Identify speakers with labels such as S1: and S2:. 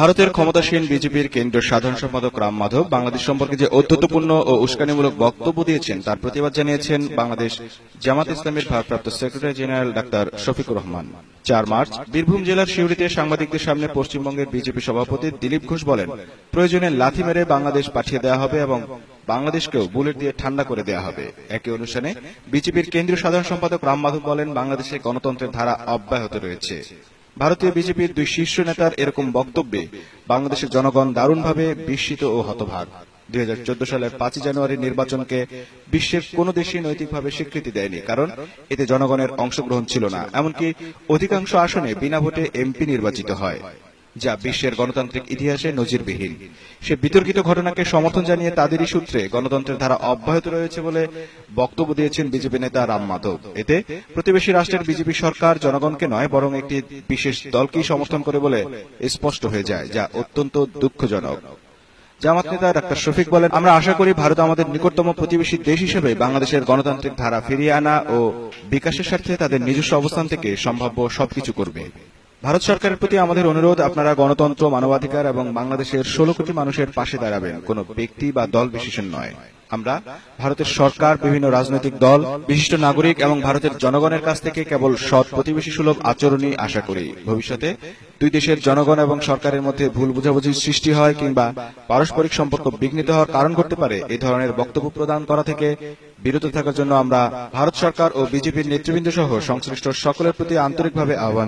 S1: ভারতের ক্ষমতাসীন বিজেপির কেন্দ্রীয় সাধারণ সম্পাদক রাম মাধব বাংলাদেশ সম্পর্কে যে অধ্যত্বপূর্ণ ও উস্কানিমূলক বক্তব্য দিয়েছেন তার প্রতিবাদ জানিয়েছেন বাংলাদেশ জামাত ইসলামের ভারপ্রাপ্ত সেক্রেটারি জেনারেল ডাক্তার শফিকুর রহমান। চার মার্চ, বীরভূম জেলার সিউড়িতে সাংবাদিকদের সামনে পশ্চিমবঙ্গের বিজেপি সভাপতি দিলীপ ঘোষ বলেন, প্রয়োজনে লাথি মেরে বাংলাদেশ পাঠিয়ে দেওয়া হবে এবং বাংলাদেশকেও বুলেট দিয়ে ঠান্ডা করে দেওয়া হবে। একই অনুষ্ঠানে বিজেপির কেন্দ্রীয় সাধারণ সম্পাদক রাম মাধব বলেন, বাংলাদেশে গণতন্ত্রের ধারা অব্যাহত রয়েছে। ভারতীয় বিজেপির দুই শীর্ষ নেতার এরকম বক্তব্যে বাংলাদেশের জনগণ দারুণভাবে বিস্মিত ও হতভাগ। দুই হাজার চোদ্দ সালের পাঁচই জানুয়ারি নির্বাচনকে বিশ্বের কোন দেশই নৈতিকভাবে স্বীকৃতি দেয়নি, কারণ এতে জনগণের অংশগ্রহণ ছিল না। এমনকি অধিকাংশ আসনে বিনা ভোটে এমপি নির্বাচিত হয়। যা বিশ্বের গণতান্ত্রিক ইতিহাসে নজিরবিহীন। সে বিতর্কিত ঘটনাকে সমর্থন জানিয়ে তাদেরই সূত্রে গণতন্ত্রের ধারা অব্যাহত রয়েছে বলে বক্তব্য দিয়েছেন বিজেপি নেতা রাম মাধব। এতে প্রতিবেশী রাষ্ট্রের বিজেপি সরকার জনগণকে নয়, বরং একটি বিশেষ দলকেই সমর্থন করে বলে স্পষ্ট হয়ে যায়, যা অত্যন্ত দুঃখজনক। জামাত নেতা ডাক্তার শফিক বলেন, আমরা আশা করি ভারত আমাদের নিকটতম প্রতিবেশী দেশ হিসেবে বাংলাদেশের গণতান্ত্রিক ধারা ফিরিয়ে আনা ও বিকাশের স্বার্থে তাদের নিজস্ব অবস্থান থেকে সম্ভাব্য সবকিছু করবে। ভারত সরকারের প্রতি আমাদের অনুরোধ, আপনারা গণতন্ত্র, মানবাধিকার এবং বাংলাদেশের ষোলো কোটি মানুষের পাশে দাঁড়াবেন। কোনো ব্যক্তি বা দল বিশেষণ নয়। আমরা ভারতের সরকার, বিভিন্ন রাজনৈতিক দল, বিশিষ্ট নাগরিক এবং ভারতের জনগণের কাছ থেকে কেবল সৎ প্রতিবেশী সুলভ আচরণই আশা করি। ভবিষ্যতে দুই দেশের জনগণ এবং সরকারের মধ্যে ভুল বোঝাবুঝির সৃষ্টি হয় কিংবা পারস্পরিক সম্পর্ক বিঘ্নিত হওয়ার কারণ ঘটতে পারে এই ধরনের বক্তব্য প্রদান করা থেকে বিরত থাকার জন্য আমরা ভারত সরকার ও বিজেপির নেতৃবৃন্দ সহ সংশ্লিষ্ট সকলের প্রতি আন্তরিকভাবে আহ্বান।